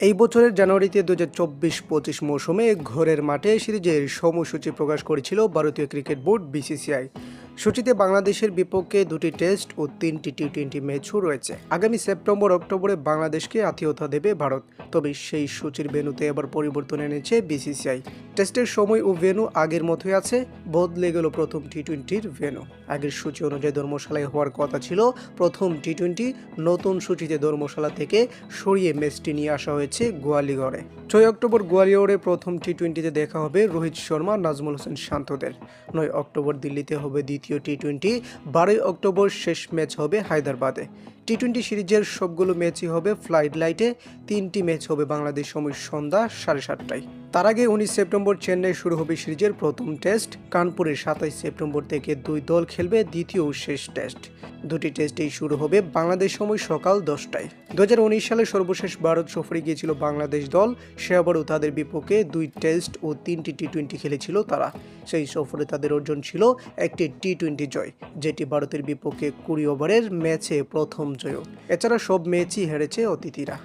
এই বছরের জানুয়ারিতে দু হাজার চব্বিশ পঁচিশ মৌসুমে ঘরের মাঠে সিরিজের সময়সূচি প্রকাশ করেছিল ভারতীয় ক্রিকেট বোর্ড বিসিসিআই। সূচিতে বাংলাদেশের বিপক্ষে দুটি টেস্ট ও তিনটি টি টোয়েন্টি ম্যাচও রয়েছে আগামী সেপ্টেম্বর, অক্টোবরে বাংলাদেশকে আতিথ্যতা দেবে ভারত। তবে সেই সূচির ভেন্যুতে এবার পরিবর্তন এনেছে বিসিসিআই। টেস্টের সময় ও ভেনু আগের মতোই আছে, বদলে গেল প্রথম টি টোয়েন্টির ভেনু আগের সূচি অনুযায়ী ধর্মশালায় হওয়ার কথা ছিল, প্রথম টি টোয়েন্টি নতুন সূচিতে ধর্মশালা থেকে সরিয়ে ম্যাচটি নিয়ে আসা হয়েছে গোয়ালিগড়ে ছয় অক্টোবর গোয়ালিয়রে প্রথম টি টোয়েন্টিতে দেখা হবে রোহিত শর্মা, নাজমুল হোসেন শান্তদের। নয় অক্টোবর দিল্লিতে হবে দ্বিতীয় টি টোয়েন্টি বারোই অক্টোবর শেষ ম্যাচ হবে হায়দ্রাবাদে। টি টোয়েন্টি সিরিজের সবগুলো ম্যাচই হবে ফ্লাইট লাইটে। তিনটি ম্যাচ হবে বাংলাদেশ সময় সন্ধ্যা সাড়ে সাতটায়। তার আগে উনিশ সেপ্টেম্বর চেন্নাই শুরু হবে সিরিজের প্রথম টেস্ট। কানপুরের সাতাইশ সেপ্টেম্বর থেকে দুই দল খেলবে দ্বিতীয় শেষ টেস্ট। দুটি টেস্টেই শুরু হবে বাংলাদেশ সময় সকাল দশটায়। দু হাজার উনিশ সালে সর্বশেষ ভারত সফরে গিয়েছিল বাংলাদেশ দল। সে আবারও তাদের বিপক্ষে দুই টেস্ট ও তিনটি টি টোয়েন্টি খেলেছিল তারা। সেই সফরে তাদের অর্জন ছিল একটি টি টোয়েন্টি জয়, যেটি ভারতের বিপক্ষে কুড়ি ওভারের ম্যাচে প্রথম জয় এছাড়া সব ম্যাচই হেরেছে অতিথিরা।